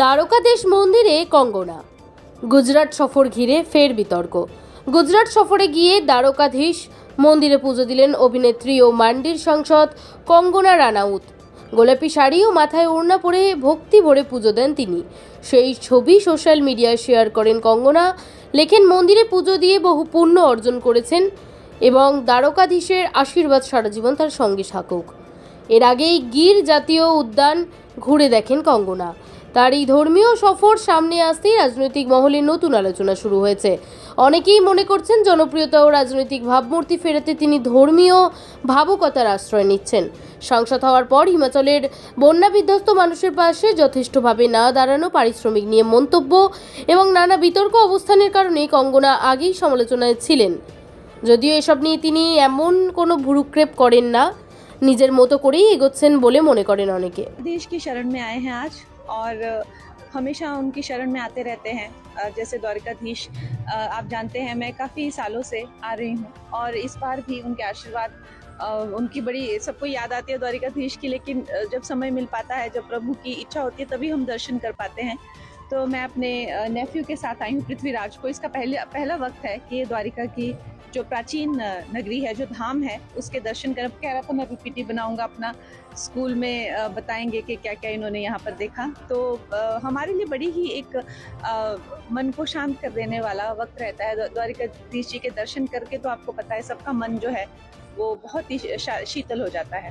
দ্বারকাদেশ মন্দিরে কঙ্গনা। গুজরাট সফর ঘিরে ফের বিতর্ক। গুজরাট সফরে গিয়ে দ্বারকাধীশ মন্দিরে পুজো দিলেন অভিনেত্রী ও মান্ডির সাংসদ কঙ্গনা রানাউত। গোলাপি শাড়ি ও মাথায় ওড়না পরে ভক্তি ভরে পুজো দেন তিনি। সেই ছবি সোশ্যাল মিডিয়ায় শেয়ার করেন কঙ্গনা, লেখেন, মন্দিরে পুজো দিয়ে বহু পুণ্য অর্জন করেছেন এবং দ্বারকাধীশের আশীর্বাদ সারা জীবন তার সঙ্গে থাকুক। এর আগেই গির জাতীয় উদ্যান ঘুরে দেখেন কঙ্গনা। তার এই ধর্মীয় সফর সামনে আসতেই রাজনৈতিক মহলে নতুন আলোচনা শুরু হয়েছে। অনেকেই মনে করছেন জনপ্রিয়তা ও রাজনৈতিক ভাবমূর্তি ফেরাতে তিনি ধর্মীয় ভাবুকতার আশ্রয় নিচ্ছেন। সাংসদ হওয়ার পর হিমাচলের বন্যা বিধ্বস্ত মানুষের পাশে যথেষ্টভাবে না দাঁড়ানো পারিশ্রমিক নিয়ে মন্তব্য এবং নানা বিতর্ক অবস্থানের কারণে কঙ্গনা আগেই সমালোচনায় ছিলেন। যদিও এসব নিয়ে তিনি এমন কোনো ভুরুক্ষেপ করেন না। নিজের মতো করেই এগোচ্ছেন বলে মনে করেন অনেকে देश की शरण में आए हैं आज और अ, हमेशा उनकी शरण में आते रहते हैं अ, जैसे द्वारिकाधीश अ, आप जानते हैं मैं काफ़ी सालों से आ रही हूँ और इस बार भी उनके आशीर्वाद अ, उनकी बड़ी सबको याद आती है द्वारिकाधीश की लेकिन अ, जब समय मिल पाता है जब प्रभु की इच्छा होती है तभी हम दर्शन कर पाते हैं तो मैं अपने नेफ्यू के साथ आई हूँ, पृथ्वीराज को। इसका पहले, पहला वक्त है कि द्वारिका की जो प्राचीन नगरी है, जो धाम है, उसके दर्शन कर। कह रहा था मैं पीपीटी बनाऊँगा, अपना स्कूल में बताएँगे कि क्या क्या इन्होंने यहाँ पर देखा। तो हमारे लिए बड़ी ही एक मन को शांत कर देने वाला वक्त रहता है। द्वा- द्वारिकाधीश जी के दर्शन करके तो आपको पता है, सबका मन जो है, वो बहुत ही शीतल हो जाता है।